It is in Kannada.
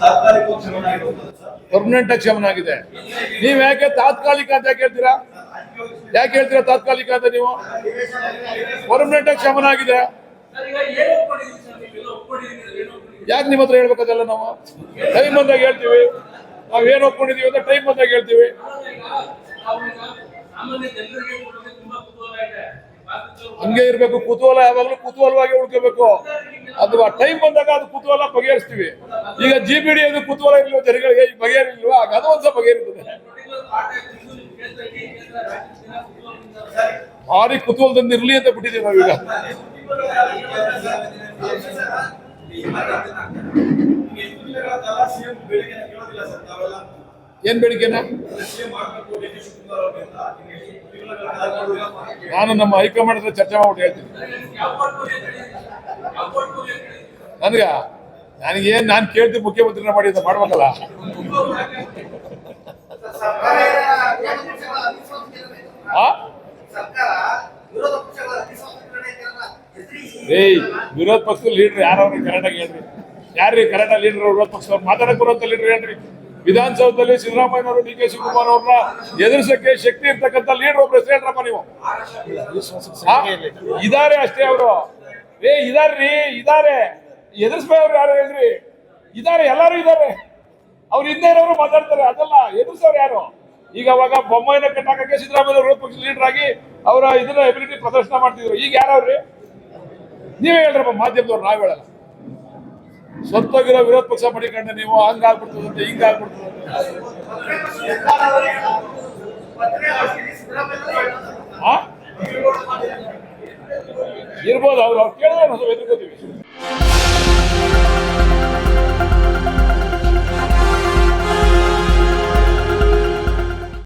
ಸಿ ಆಗಿ ಪರ್ಮನೆಂಟ್ ಕ್ಷಮನ ಆಗಿದೆ. ನೀವ್ ಯಾಕೆ ತಾತ್ಕಾಲಿಕ ಅಂತ ಯಾಕೆ ಹೇಳ್ತೀರಾ? ಯಾಕೆ ಹೇಳ್ತೀರಾ ತಾತ್ಕಾಲಿಕ ಅಂತ ನೀವು? ಪರ್ಮನೆಂಟ್ ಕ್ಷಮನ ಆಗಿದೆ. ಯಾಕೆ ನಿಮ್ಮ ಹತ್ರ ಹೇಳ್ಬೇಕದೆಲ್ಲ ನಾವು? ಟೈಮ್ ಬಂದಾಗ ಹೇಳ್ತೀವಿ. ನಾವ್ ಏನ್ ಒಪ್ಕೊಂಡಿದೀವಿ ಅಂತ ಟೈಮ್ ಬಂದಾಗ ಹೇಳ್ತೀವಿ. ಹಂಗೆ ಇರ್ಬೇಕು, ಕುತೂಹಲ ಯಾವಾಗ್ಲೂ ಕುತೂಹಲವಾಗಿ ಉಳ್ಕೋಬೇಕು ಅದು ಟೈಮ್ ಬಂದಾಗ ಅದು ಕುತೂಹಲ ಬಗೆಹರಿಸ್ತೀವಿ. ಈಗ ಜಿ ಬಿ ಡಿ ಅದು ಕುತೂಹಲ ಇಲ್ವಾ, ಜನಗಳಿಗೆ ಈಗ ಬಗೆಹರಿಲ್ವಾ ಅದು ಒಂದ್ಸ ಬಗೆಹರಿತದೆ. ಭಾರಿ ಕುತೂಹಲದಿಂದ ಇರ್ಲಿ ಅಂತ ಬಿಟ್ಟಿದ್ದೀವಿ ನಾವೀಗ. ಏನ್ ಬೇಡಿಕೆನ? ನಾನು ನಮ್ಮ ಹೈಕಮಾಂಡ್ ಹತ್ರ ಚರ್ಚೆ ಮಾಡ್ಬಿಟ್ಟು ಹೇಳ್ತೀನಿ. ನನಗ, ನನಗೇನ್ ನಾನು ಕೇಳ್ತೀನಿ ಮುಖ್ಯಮಂತ್ರಿನ ಮಾಡಿ ಅಂತ ಮಾಡ್ಬೇಕಲ್ಲ. ಏಯ್, ವಿರೋಧ ಪಕ್ಷದ ಲೀಡರ್ ಯಾರವ್ರಿ ಕರೆಕ್ಟಾಗಿ ಹೇಳ್ರಿ. ಯಾರ್ರಿ ಕರೆಕ್ಟ್ ಲೀಡರ್ ವಿರೋಧ ಪಕ್ಷ ಮಾತಾಡಕ್ ಬರುವಂತ ಲೀಡರ್ ಹೇಳ್ರಿ. ವಿಧಾನಸೌಧದಲ್ಲಿ ಸಿದ್ದರಾಮಯ್ಯನವರು ಡಿ ಕೆ ಶಿವಕುಮಾರ್ ಅವ್ರನ್ನ ಎದುರಿಸಕ್ಕೆ ಶಕ್ತಿ ಇರ್ತಕ್ಕಂಥ ಲೀಡರ್ ಒಬ್ರು ನೀವು? ಇದಾರೆ ಅಷ್ಟೇ ಅವರು. ಏ, ಇದಾರ್ರಿ, ಇದಾರೆ. ಎದುರಿಸ್ಬೇವ್ರು ಯಾರು ಹೇಳ್ರಿ? ಇದಾರೆ, ಎಲ್ಲಾರು ಇದಾರೆ. ಅವ್ರು ಹಿಂದೆ ಇರೋರು ಮಾತಾಡ್ತಾರೆ, ಅದಲ್ಲ, ಎದುರಿಸೋರು ಯಾರು? ಈಗ ಅವಾಗ ಬೊಮ್ಮಾಯಿನ ಕಟ್ಟಾಕಕ್ಕೆ ಸಿದ್ದರಾಮಯ್ಯ ವಿರೋಧ ಪಕ್ಷದ ಲೀಡರ್ ಆಗಿ ಅವರ ಇದನ್ನ ಎಬಿಲಿಟಿ ಪ್ರದರ್ಶನ ಮಾಡ್ತಿದ್ರು. ಈಗ ಯಾರವ್ರಿ ನೀವೇ ಹೇಳ್ರಪ್ಪ ಮಾಧ್ಯಮದವ್ರು, ನಾವ್ ಹೇಳಲ್ಲ. ಸ್ವಂತವಾಗಿರೋ ವಿರೋಧ ಪಕ್ಷ ಮಡಿಕೊಂಡೆ ನೀವು ಹಂಗಾಗ್ಬಿಡ್ತದಂತೆ ಹಿಂಗಾಗ್ಬಿಡ್ತದಂತೆ ಪತ್ರಿಕಾಗೋಷ್ಠಿಯಲ್ಲಿ ಸಿದ್ದರಾಮಯ್ಯ ಹೇಳೋದು ಆ ಇರ್ಬೋದು ಅವ್ರು ಅವ್ರು ಕೇಳಿದ್ರೆ ನಾವು ಎದುರ್ಕೋತೀವಿ